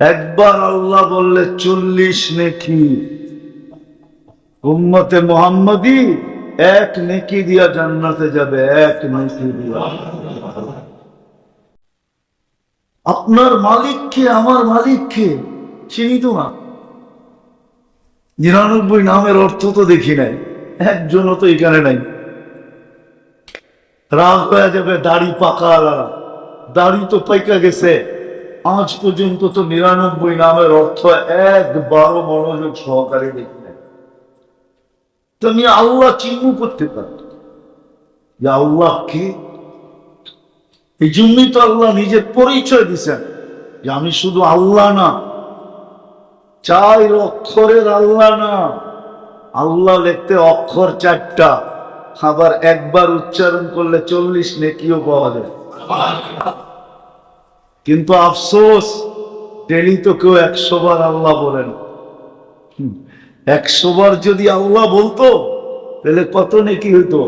একবার আল্লাহ বললে, চল্লিশ নেকি। উম্মতে মোহাম্মদী, এক নেকি দিয়া জান্নাতে যাবে, এক নেকি দিয়া। আপনার মালিককে, আমার মালিককে চিনি তো না। নিরানব্বই নামের অর্থ তো দেখি নাই, একজনও তো এখানে নাই। রাগ হয়ে যাবে, দাড়ি পাকা দাড়ি তো পাইকা গেছে। আজ পর্যন্ত তো নিরানব্বই নামের অর্থ একবারও মনোযোগ সহকারে দেখি নাই। তো আল্লাহ চিহ্ন করতে পারত যে আল্লাহ কি? এই জন্যই তো আল্লাহ নিজের পরিচয় দিছেন যে আমি শুধু আল্লাহ না, চার অক্ষরের আল্লাহ না, আল্লাহ লিখতে অক্ষর চারটা, আবার একবার উচ্চারণ করলে চল্লিশ নেকিও পাওয়া যায়। কিন্তু আফসোস, ডেলি তো কেউ একশো বার আল্লাহ বলেন। একশো বার যদি আল্লাহ বলতো, তাহলে কত নেকি হইতো?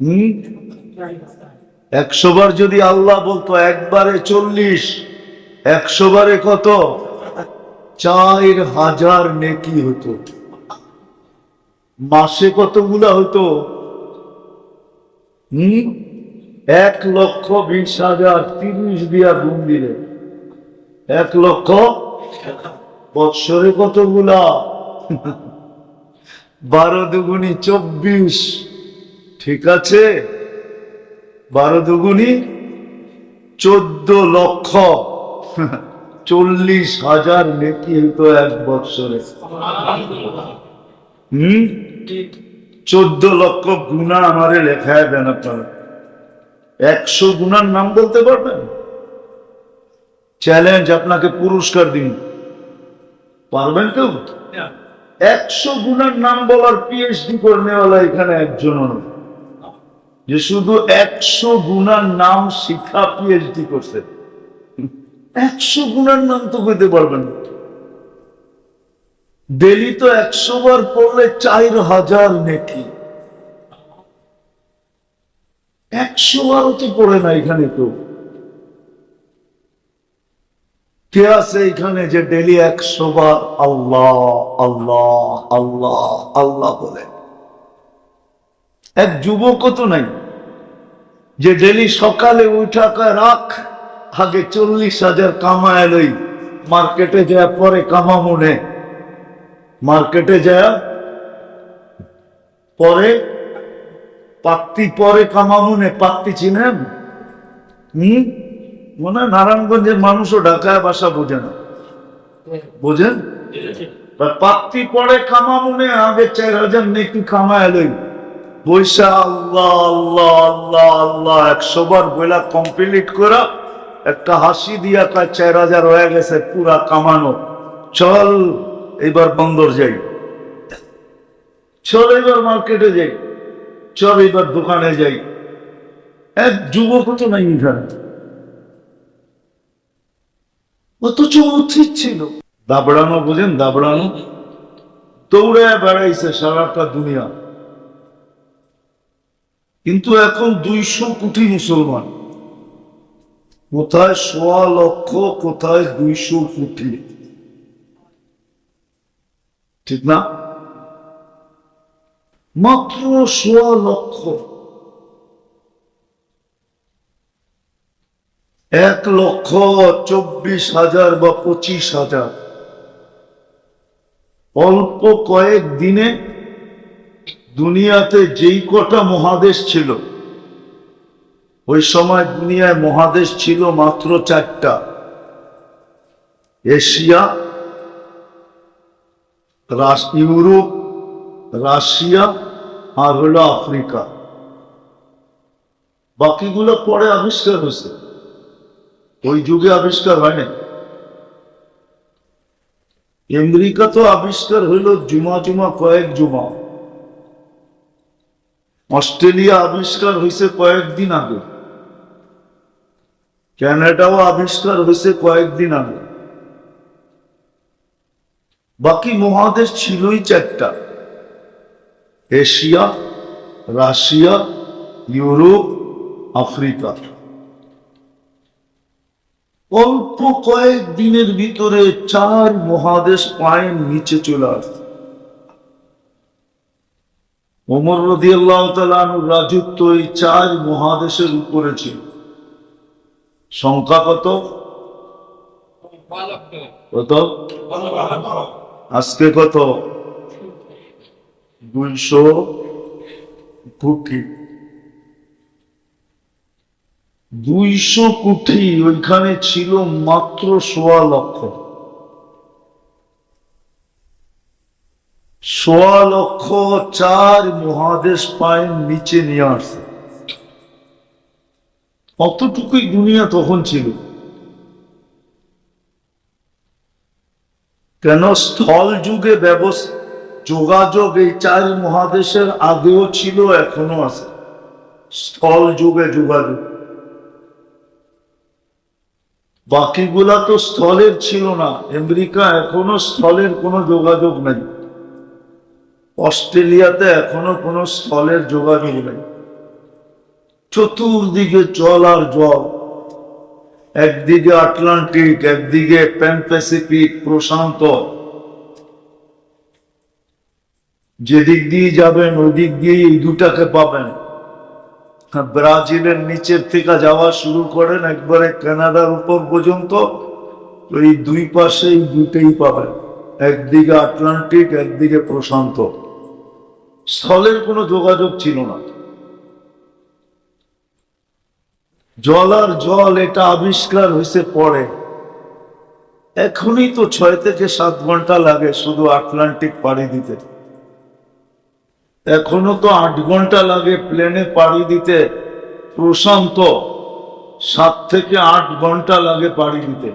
হম? একশো বার যদি আল্লাহ বলতো, একবারে চল্লিশ, একশো বারে কত? চার হাজার নেকি হতো মাসে কতগুলা হতো হম? এক লক্ষ বিশ হাজার তিরিশ দিয়া গুণ দিলে। এক লক্ষ? বৎসরে কতগুলা? বারো দুগুনি চব্বিশ। ঠিক আছে? বারো দুগুনি চোদ্দ লক্ষ। চল্লিশ হাজার নেকি হইতো এক বৎসরে। হম? চোদ্দ লক্ষ গুণা আমারে লেখায় দেন আপনারা। একশো গুণার নাম বলতে পারবেন? চ্যালেঞ্জ আপনাকে পুরস্কার দিন পারবেন কেউ একশো গুণার নাম বলার পিএইচডি করে নেওয়ালা এখানে একজন যে শুধু একশো গুণার নাম শিক্ষা পিএইচডি করছে। একশো গুণার নাম তো পেতে পারবেন। ডেলি তো একশো বার পড়লে চার হাজার নেকি। একশো বারও তো পড়ে না এখানে তো। কে আছে এখানে যে ডেলি একশো বার আল্লাহ আল্লাহ আল্লাহ আল্লাহ বলে? এক যুবকও তো নাই। যে ডেলি সকালে উঠা কয়, রাখ, আগে চল্লিশ হাজার কামায় লই, মার্কেটে যায় পরে কামা মনে মার্কেটে যায় পরে পাত্তি পরে কামামুনে পাত্তি চিনেন? হম মনে হয় নারায়ণগঞ্জের মানুষও ঢাকায় বাসা বোঝে না। বোঝেন? পাত্তি পরে কামামুনে আগে চার হাজার নেকি কামায় লই। বৈশা আল্লাহ আল্লাহ আল্লাহ আল্লাহ, একশো বার বইলা কমপ্লিট করা একটা হাসি দিয়া কয়, চার হাজার হয়ে গেছে পুরা কামানো। চল এবার বন্দর যাই। চল এবার মার্কেটে যাই। চল এবার দোকানে যাই। এক যুবক তো নাই এখানে? অথচ উচিত ছিল। দাবড়ানো বুঝেন দাবড়ানো। দৌড়ে বেড়াইছে সারাটা দুনিয়া। কিন্তু এখন দুইশো কোটি মুসলমান। কোথায় সোয়া লক্ষ কোথায় দুইশো কোটি? ঠিক না? মাত্র সোয়া লক্ষ। এক লক্ষ চব্বিশ হাজার বা পঁচিশ হাজার। অল্প কয়েক দিনে দুনিয়াতে যেই কটা মহাদেশ ছিল, ওই সময় দুনিয়ায় মহাদেশ ছিল মাত্র চারটা। এশিয়া ইউরোপ, রাশিয়া আর হলো আফ্রিকা। বাকিগুলো পরে আবিষ্কার হয়েছে। ওই যুগে আবিষ্কার হয়নি। আমেরিকা তো আবিষ্কার হইল জুমা জুমা কয়েক জুমা। অস্ট্রেলিয়া আবিষ্কার হয়েছে কয়েকদিন আগে। ক্যানাডাও আবিষ্কার হয়েছে কয়েকদিন আগে। বাকি মহাদেশ ছিলই চারটা। Asia Russia Europe Africa. অল্প কয়েক দিনের ভিতরে চার মহাদেশ পায়ের নিচে চলে আসছে ওমর রদি আল্লাহ রাজত্ব এই চার মহাদেশের উপরে ছিল। সংখ্যা কত? কত? আজকে কত? দুইশো কোটি। দুইশো কোটি, ওইখানে ছিল মাত্র সোয়া লক্ষ। সোয়া লক্ষ চার মহাদেশ পায়ের নিচে নিয়ে আসছে। অতটুকুই দুনিয়া তখন ছিল। কেন স্থল যুগে ব্যবস্থা যোগাযোগ এই চার মহাদেশের আগেও ছিল এখনও আছে। স্থল যুগে যোগাযোগ। বাকিগুলা তো স্থলের ছিল না। আমেরিকা এখনও স্থলের কোনো যোগাযোগ নেই। অস্ট্রেলিয়াতে এখনও কোনো স্থলের যোগাযোগ নেই। চতুর্দিকে জল আর জল। একদিকে আটলান্টিক, একদিকে প্যান প্যাসিফিক প্রশান্ত। যেদিক দিয়ে যাবেন, ওদিক দিয়ে এই দুটাকে পাবেন। ব্রাজিলের নিচের থেকে যাওয়া শুরু করেন একবারে কানাডার উপর পর্যন্ত এই দুই পাশে এই দুটেই পাবেন। একদিকে আটলান্টিক, একদিকে প্রশান্ত। স্থলের কোনো যোগাযোগ ছিল না। জল আর জল, এটা আবিষ্কার হয়েছে পরে। এখনই তো ছয় থেকে সাত ঘণ্টা লাগে শুধু আটলান্টিক পাড়ি দিতে। এখনও তো আট ঘণ্টা লাগে প্লেনে পাড়ি দিতে। প্রশান্ত, সাত থেকে আট ঘণ্টা লাগে পাড়ি দিতে।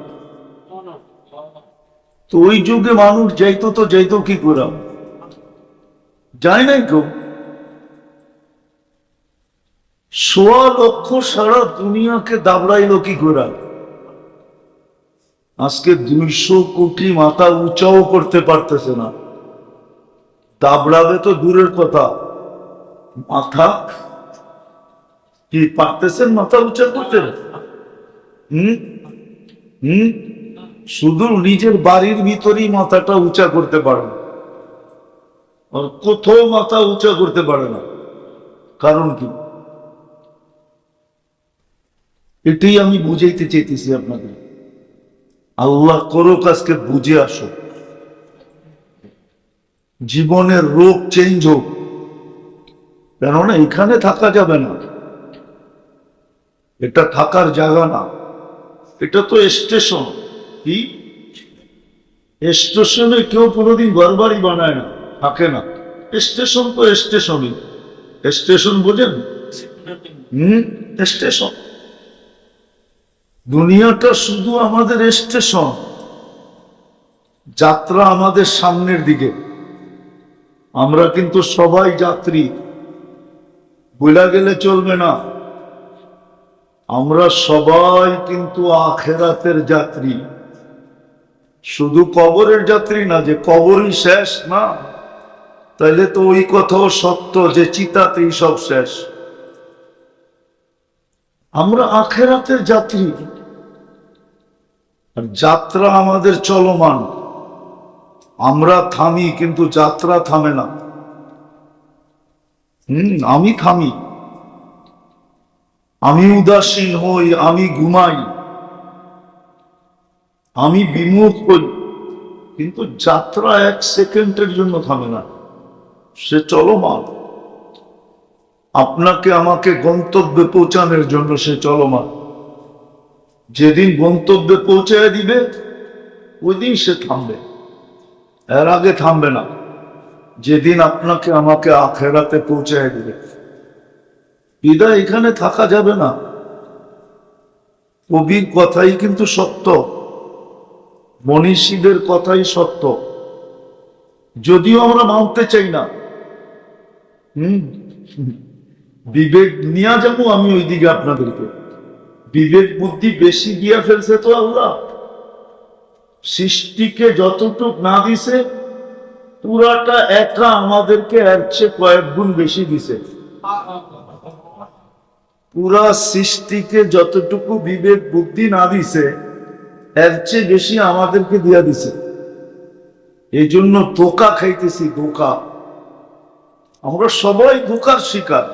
তো ওই যুগে মানুষ যাইতো তো যাইতো কি করে? যায় নাই কেউ? সোয়া লক্ষ সারা দুনিয়াকে দাবড়াইলো কি করে? আজকে দুইশো কোটি মাথা উঁচাও করতে পারতেছে না। দাবড়াবে তো দূরের কথা। মাথা? কি পারতেছেন? মাথা উঁচা করতে হুম? হুম? শুধু নিজের বাড়ির ভিতরেই মাথাটা উঁচা করতে পারে কোথাও মাথা উঁচা করতে পারে না। কারণ কি? এটাই আমি বুঝাইতে চাইতেছি আপনাদের। আল্লাহ করো আজকে বুঝে আসো জীবনের রোগ চেঞ্জ হোক। কেননা এখানে থাকা যাবে না। এটা থাকার জায়গা না। এটা তো স্টেশন কি? স্টেশনে কেউ কোনোদিন ঘর বানায় না, থাকে না। স্টেশন তো স্টেশনই স্টেশন বোঝেন? হম? স্টেশন দুনিয়াটা শুধু আমাদের স্টেশন যাত্রা আমাদের সামনের দিকে। আমরা কিন্তু সবাই যাত্রী। বইলা গেলে চলবে না। আমরা সবাই কিন্তু আখেরাতের যাত্রী। শুধু কবরের যাত্রী না, যে কবরই শেষ না? তাইলে তো ওই কথাও সত্য যে চিতাতেই সব শেষ। আমরা আখেরাতের যাত্রী। আর যাত্রা আমাদের চলমান। আমরা থামি, কিন্তু যাত্রা থামে না। হম, আমি থামি। আমি উদাসীন হই, আমি ঘুমাই। আমি বিমুখ হই, কিন্তু যাত্রা এক সেকেন্ডের জন্য থামে না। সে চলমান। আপনাকে আমাকে গন্তব্যে পৌঁছানোর জন্য সে চলমান। যেদিন গন্তব্যে পৌঁছায় দিবে, ওই দিন সে থামবে। এর আগে থামবে না। যেদিন আপনাকে আমাকে আখেরাতে পৌঁছায় দিবে। বিদায় এখানে থাকা যাবে না। কবির কথাই কিন্তু সত্য। মনীষীদের কথাই সত্য। যদিও আমরা মানতে চাই না। হম? বিবেক নিয়ে যাব আমি ওইদিকে আপনাদেরকে। বিবেক বুদ্ধি বেশি দিয়া ফেলছে তো আল্লাহ। সৃষ্টিকে যতটুক না দিছে, পুরাটা একা আমাদেরকে এর চেয়ে কয়েক গুণ বেশি দিছে। পুরা সৃষ্টিকে যতটুকু বিবেক, বুদ্ধি না দিছে, এর চেয়ে বেশি আমাদেরকে দিয়া দিছে। এই জন্য ধোকা খাইতেছি, ধোকা। আমরা সবাই ধোকার শিকার।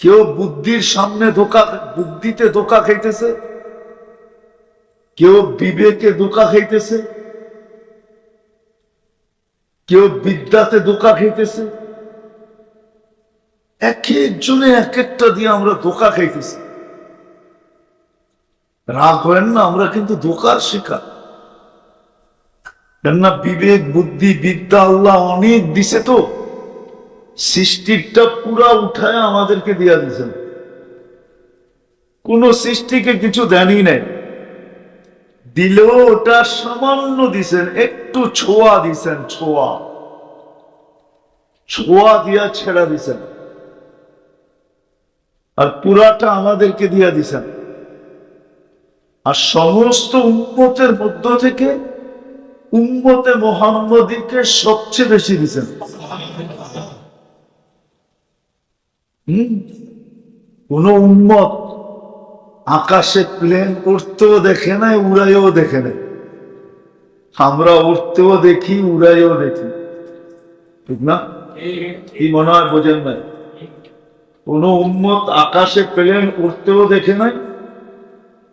কেউ বুদ্ধির সামনে ধোকা, বুদ্ধিতে ধোকা খাইতেছে কেউ বিবেকে ধোকা খাইতেছে? কেউ বিদ্যাতে ধোকা খাইতেছে? এক একজনে এক একটা দিয়ে আমরা ধোকা খাইতেছি। রাগ হয় না, আমরা কিন্তু ধোকার শিকার। কেননা বিবেক, বুদ্ধি, বিদ্যা আল্লাহ অনেক দিছে তো। সৃষ্টিটা পুরা উঠায় আমাদেরকে দিয়া দিয়েছেন। কোন সৃষ্টিকে কিছু দেনই নাই। দিলেও ওটা সামান্য দিছেন, একটু ছোঁয়া দিছেন, ছোঁয়া। ছোঁয়া দিয়া ছেড়া দিছেন। আর পুরাটা আমাদেরকে দিয়া দিছেন। আর সমস্ত উম্মতের মধ্য থেকে উম্মতে মোহাম্মদীকে সবচেয়ে বেশি দিছেন। কোন উম্মত আকাশে প্লেন উঠতেও দেখে নাই উড়াইও দেখে নাই। আমরা উঠতেও দেখি উড়াইও দেখি। ঠিক না? এই মনে হয় বোঝেন নাই? কোন উম্মত আকাশে প্লেন উঠতেও দেখে নাই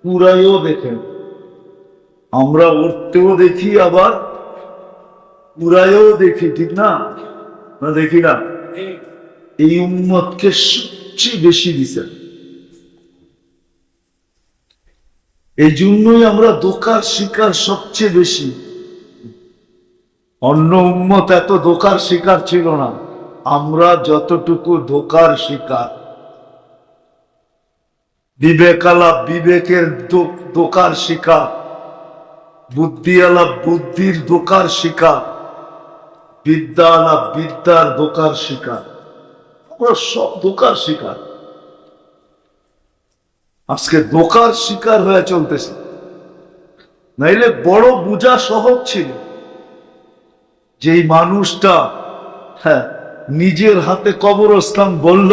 উড়াইও দেখে আমরা উঠতেও দেখি, আবার উড়াইও দেখি, ঠিক না? না দেখি না? এই উম্মতকে সবচেয়ে বেশি দিছেন এই জন্যই আমরা দোকার শিকার সবচেয়ে বেশি। অন্য উম্মত এত দোকার শিকার ছিল না। আমরা যতটুকু ধোকার শিকার। বিবেকালা বিবেকের দোকার শিকার। বুদ্ধিওয়ালা বুদ্ধির দোকার শিকার। বিদ্যাওয়ালা বিদ্যার দোকার শিকার। আমরা সব দোকার শিকার। আজকে দোকার শিকার হয়ে চলতেছে। নাইলে বড় বোঝা সহজ ছিল। যেই মানুষটা হ্যাঁ নিজের হাতে কবরস্থান বলল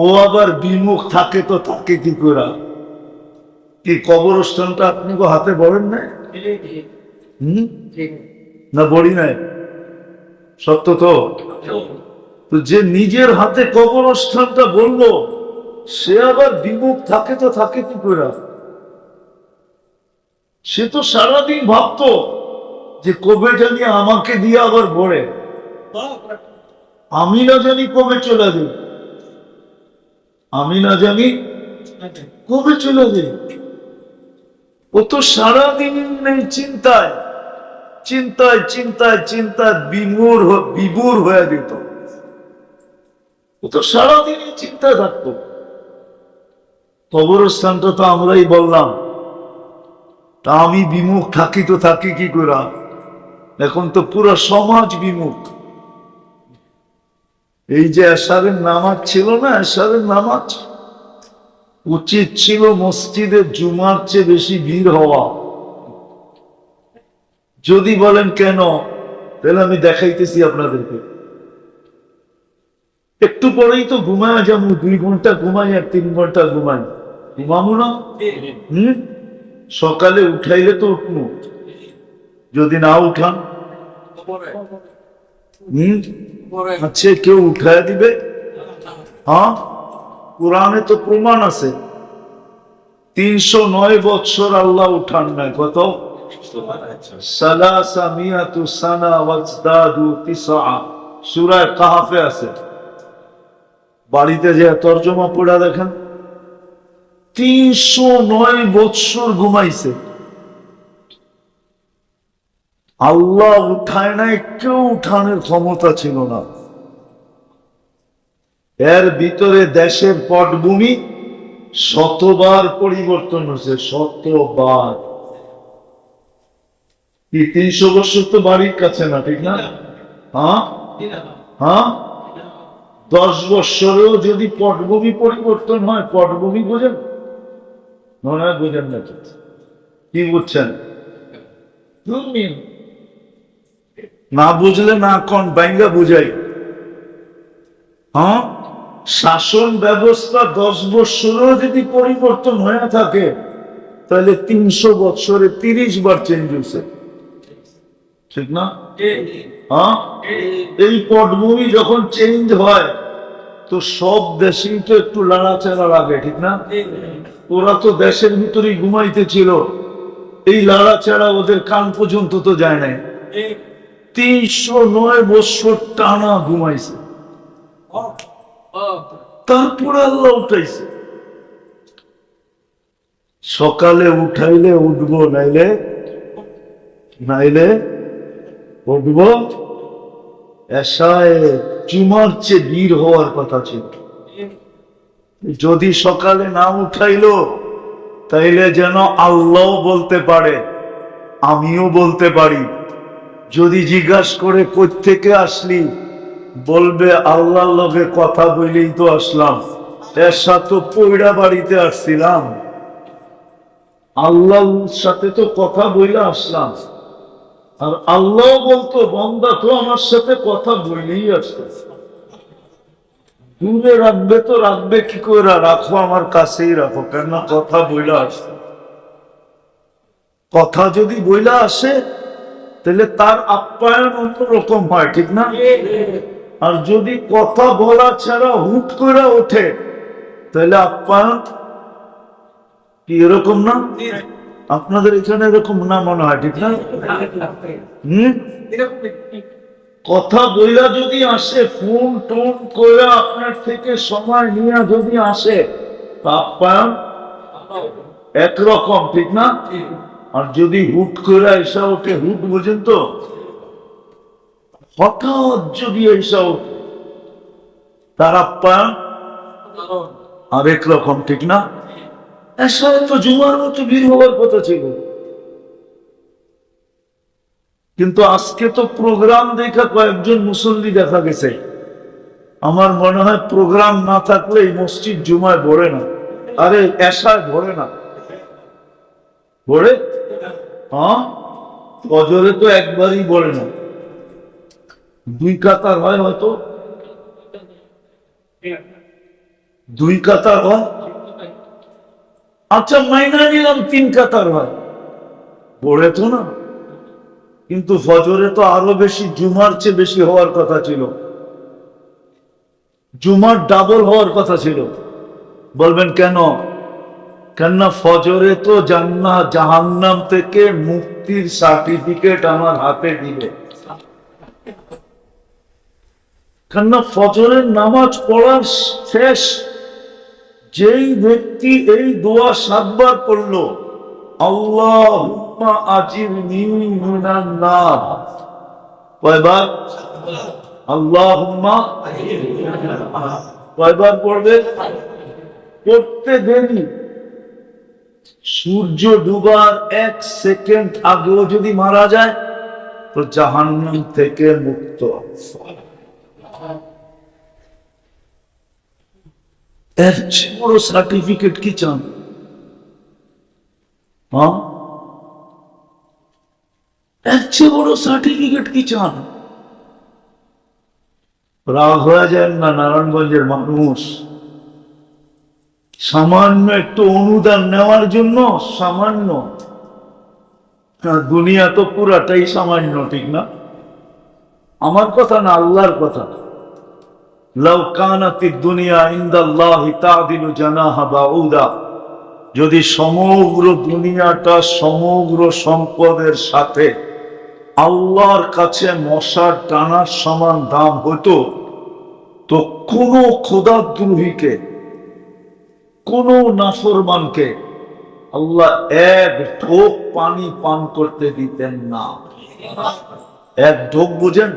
ও আবার বিমুখ থাকে তো থাকে কি করে? কি কবরস্থানটা আপনি হাতে বলেন না হম? না বড়ি নাই? সত্য তো যে নিজের হাতে কবরস্থানটা বলল সে আবার বিমুখ থাকে তো থাকে কি করে? সে তো সারাদিন ভাবতো যে কবে জানি আমাকে দিয়ে আবার ভরে। আমি না জানি কবে চলে যাই। আমি না জানি কবে চলে যাই। ও তো সারাদিন নেই চিন্তায়। চিন্তায় চিন্তায় চিন্তায় বিমূর বিভোর হয়ে যেত। ও তো সারাদিনই চিন্তায় থাকতো। কবরস্থানটা তো আমরাই বললাম। তা আমি বিমুখ থাকি তো থাকি কি করে? এখন তো পুরো সমাজ বিমুখ। এই যে এসারের নামাজ ছিল না এসারের নামাজ? উচিত ছিল মসজিদে জুমার চেয়ে বেশি ভিড় হওয়া। যদি বলেন কেন, তাহলে আমি দেখাইতেছি আপনাদেরকে। একটু পরেই তো ঘুমায় যেমন দুই ঘণ্টা ঘুমাই আর তিন ঘণ্টা ঘুমাই। ঘুমাবো না? হম? সকালে উঠাইলে তো উঠবো। যদি না উঠান? হম? আচ্ছা কেউ উঠায় দিবে? হ্যাঁ? কোরআনে তো প্রমাণ আছে। তিনশো নয় বৎসর আল্লাহ উঠান নাই। কত? সালাসা মিয়াতু সানা ওয়াজদাদু তিসা সূরায় কাহাফে আছে। বাড়িতে যে তর্জমা পড়া দেখেন? তিনশো নয় বৎসর ঘুমাইছে। আল্লাহ উঠায় নাই, কেউ উঠানোর ক্ষমতা ছিল না। এর ভিতরে দেশের পটভূমি শতবার পরিবর্তন হয়েছে, শতবার। কি, তিনশো বছর তো বাড়ির কাছে না, ঠিক না? হ্যাঁ? হ্যাঁ? দশ বৎসরেও যদি পটভূমি পরিবর্তন হয়, পটভূমি বোঝেন? মনে হয় বোঝেন না। কি বুঝছেন? না বুঝলে না কোন বুঝাই। হ্যাঁ? শাসন ব্যবস্থা দশ বৎসরেও যদি পরিবর্তন হয়ে থাকে তাহলে তিনশো বছরে তিরিশ বার চেঞ্জ হয়েছে। ঠিক না? হ্যাঁ? এই পটভূমি যখন চেঞ্জ হয় তো সব দেশেই তো একটু লাড়াচাড়া লাগে ঠিক না? ওরা তো দেশের ভিতরেই ঘুমাইতেছিল এই লাড়াচাড়া ওদের কান পর্যন্ত তো যায় নাই। তিনশো নয় বছর টানা ঘুমাইছে। তারপরে আল্লাহ উঠাইছে। সকালে উঠাইলে উঠবো নাইলে নাইলে উঠবো। এসায় চুমার চেয়ে বীর হওয়ার কথা ছিল। যদি সকালে না উঠাইলো, তাইলে যেন আল্লাহ বলতে পারে, আমিও বলতে পারি। যদি জিজ্ঞাসা করে থেকে আসলি, বলবে আল্লাহর লগে কথা বলেই তো আসলাম। এর সাথে পৈড়া বাড়িতে আসছিলাম। আল্লাহর সাথে তো কথা বলে আসলাম। আর আল্লাহ বলতো, বন্দা তো আমার সাথে কথা বলেই আসতো দূরে রাখবে তো রাখবে, কি করে রাখো আমার কাছেই রাখো কেন কথা বইলা আসতো কথা যদি বইলা আসে, তাহলে তার আপ্যায়ন অন্যরকম হয়, ঠিক না? আর যদি কথা বলা ছাড়া হুট করে ওঠে, তাহলে আপ্যায়ন কি এরকম না? আপনাদের এখানে এরকম না মনে হয়, ঠিক না? কথা বইলা যদি আসে, ফোন টোন করে আপনার থেকে সময় নিয়ে যদি আসে একরকম, ঠিক না? আর যদি হুট করে এসা ওঠে হুট বুঝেন তো? হঠাৎ যদি এসা ওঠে তার আপ্যায়ন আরেক রকম, ঠিক না? এসা তো জুমার মতো ভিড় হওয়ার কথা ছিল। কিন্তু আজকে তো প্রোগ্রাম দেখা কয়েকজন মুসল্লি দেখা গেছে। আমার মনে হয় প্রোগ্রাম না থাকলে মসজিদ জুমায় ভরে না। আরে এসায় ভরে না। ভরে? হ্যাঁ? ফজরে তো একবারই বলে না। দুই কাতার হয় হয়তো। দুই কাতার হয়? আচ্ছা মাইনা নিলাম, তিন কাতার হয়। ভরে তো না। কিন্তু ফজরে তো আরও বেশি, জুমার চেয়ে বেশি হওয়ার কথা ছিল। জুমার ডাবল হওয়ার কথা ছিল। বলবেন, কেন? কেননা ফজরে তো জান্না জাহান্নাম থেকে মুক্তির সার্টিফিকেট আমার হাতে দিবে। কেননা ফজরের নামাজ পড়ার শেষ যেই ব্যক্তি এই দোয়া সাতবার পড়ল আল্লাহ নার। কয়বার? আল্লাহুম্মা কয়বার পড়বে? পড়তে দেরি। সূর্য ডুবার এক সেকেন্ড আগেও যদি মারা যায়, তো জাহান্নাম থেকে মুক্ত এর বড় সার্টিফিকেট কি চান? হ্যাঁ? এর চেয়ে বড় সার্টিফিকেট কি চান? রাগ হয়ে যায় না নারায়ণগঞ্জের মানুষ? সামান্য একটু অনুদান নেওয়ার জন্য সামান্য। দুনিয়া তো পুরাটাই সামান্য, ঠিক না? আমার কথা না, আল্লাহর কথা যদি সমগ্র দুনিয়াটা সমগ্র সম্পদের সাথে আল্লাহর কাছে মশার টানার সমান দাম হতো তো কোন খোদাদ্রোহীকে কোন নাফরমানকে আল্লাহ এক ঢোক পানি পান করতে দিতেন না। এক ঢোক বুঝেন?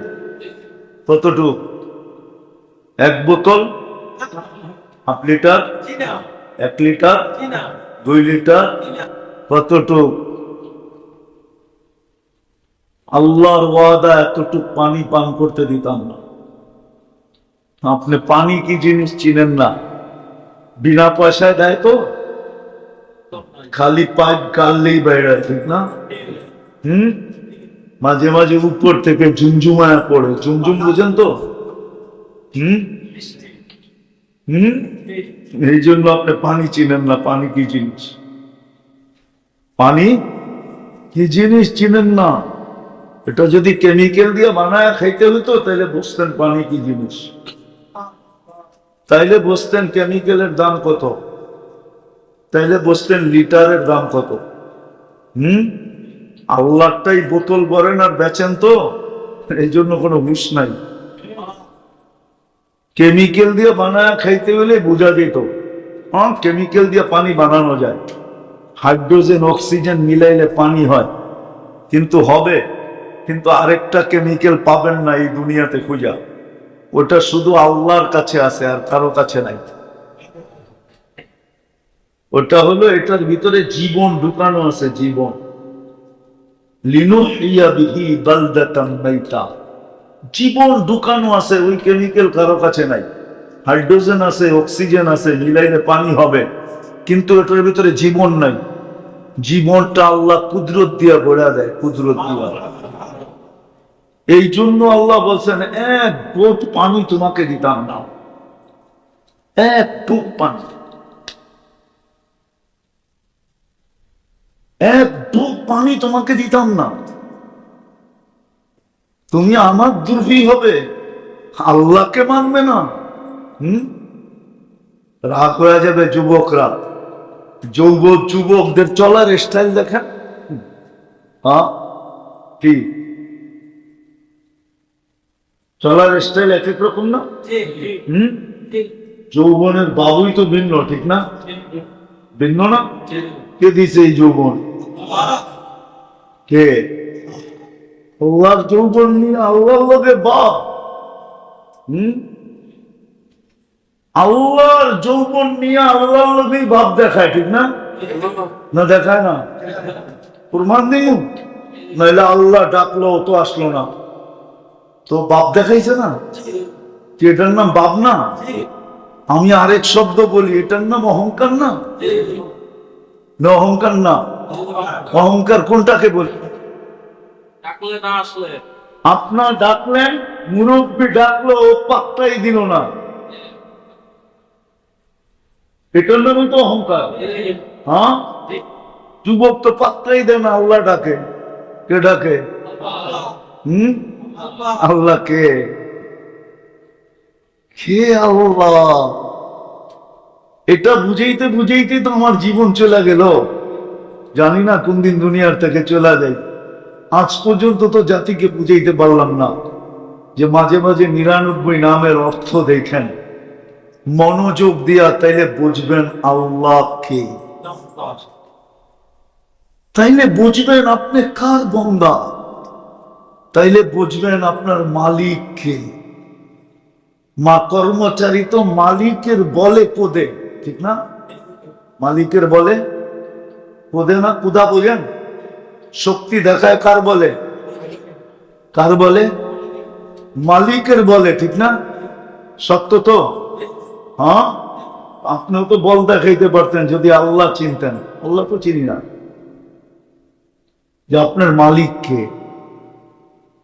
কতটুক? এক বোতল হাফ লিটার, এক লিটার, দুই লিটার, কতটুক? আল্লাহর ওয়াদা এতটুক পানি পান করতে দিতাম না। আপনি পানি কি জিনিস চিনেন না? বিনা পয়সায় দেয় তো? খালি পাইপ গাললেই বাইরে ঠিক না? হুম? মাঝে মাঝে উপর থেকে ঝুমঝুমায় পড়ে। ঝুমঝুম বুঝেন তো? হুম? হুম? এই জন্য আপনি পানি চিনেন না, পানি কি জিনিস? পানি কি জিনিস চিনেন না? এটা যদি কেমিক্যাল দিয়ে বানায় খাইতে হতো তাহলে বুঝতেন পানি কি জিনিস। তাইলে বুঝতেন কেমিক্যালের দাম কত। তাইলে বুঝতেন লিটারের দাম কত। হুম? আল্লাহটাই বোতল ভরেন আর বেচেন তো। এই জন্য কোনো হুশ নাই। কেমিক্যাল দিয়ে বানায় খাইতে হলে বোঝা যেত। হ্যাঁ কেমিক্যাল দিয়ে পানি বানানো যায়। হাইড্রোজেন, অক্সিজেন মিলাইলে পানি হয়। কিন্তু হবে, কিন্তু আরেকটা কেমিক্যাল পাবেন না এই দুনিয়াতে খুঁজা। ওটা শুধু আল্লাহর কাছে আছে, আর কারও কাছে নাই। ওটা হলো এটার ভিতরে জীবন ঢুকানো আছে, জীবন। লিনু লিনুহিয়া বিহি বালদাতাম মাইতা। জীবন ঢুকানো আছে, ওই কেমিক্যাল কারও কাছে নাই। হাইড্রোজেন আছে, অক্সিজেন আছে, মিলাইলে পানি হবে। কিন্তু এটার ভিতরে জীবন নাই। জীবনটা আল্লাহ কুদরত দিয়া গড়া দেয়, কুদরত দিয়া। এই জন্য আল্লাহ বলছেন, এক বোট পানি তোমাকে দিতাম না এক বুক পানি। এক বুক পানি তোমাকে দিতাম না। তুমি আমার দুর্বি হবে। আল্লাহকে মানবে না। হুম? রাগ হয়ে যাবে যুবকরা। যৌবক যুবকদের চলার স্টাইল দেখেন। হ্যাঁ কি? চলার স্টাইল এক এক রকম না? হুম? যৌবনের বাবুই তো ভিন্ন ঠিক না? ভিন্ন না? কে দিছে এই যৌবন? কে? আল্লাহর যৌবন নিয়ে আল্লাহ লোকে বাপ। হুম? আল্লাহর যৌবন নিয়ে লোকেই বাপ দেখায়, ঠিক না? না দেখায় না? প্রমাণ নেই আল্লাহ ডাকলো তো আসলো না। তো বাপ দেখাইছে না? এটার নাম বাপ না? আমি আরেক শব্দ বলি, এটার নাম অহংকার না অহংকার না। অহংকার কোনটাকে বলি? ডাকলে না আসলে? আপনার ডাকলেন মুরব্বী ডাকলো ও পাত্তাই দিল না। এটার নামই তো অহংকার। হ্যাঁ? যুবক তো পাত্তাই দেয় না আল্লাহ ডাকে। কে ডাকে? হুম? আল্লাহ কে? কে আল্লাহ? এটা বুঝাইতে বুঝাইতে তো আমার জীবন চলে গেল। জানি না কোন দিন দুনিয়ার থেকে চলে যাই আজ পর্যন্ত তো জাতিকে বুঝাইতে পারলাম না যে মাঝে মাঝে নিরানব্বই নামের অর্থ দেখেন। মনোযোগ দিয়া তাইলে বুঝবেন আল্লাহ কে তাইলে বুঝবেন আপনি কার বন্দা? তাইলে বুঝবেন আপনার মালিক কে মা কর্মচারী তো মালিকের বলে পদে ঠিক না? মালিকের বলে পদে না? কুদা বোঝেন শক্তি দেখায় কার বলে? কার বলে? মালিকের বলে, ঠিক না? সত্য তো? হ্যাঁ? আপনিও তো বল দেখাইতে পারতেন যদি আল্লাহ চিনতেন। আল্লাহ তো চিনি না। যে আপনার মালিক কে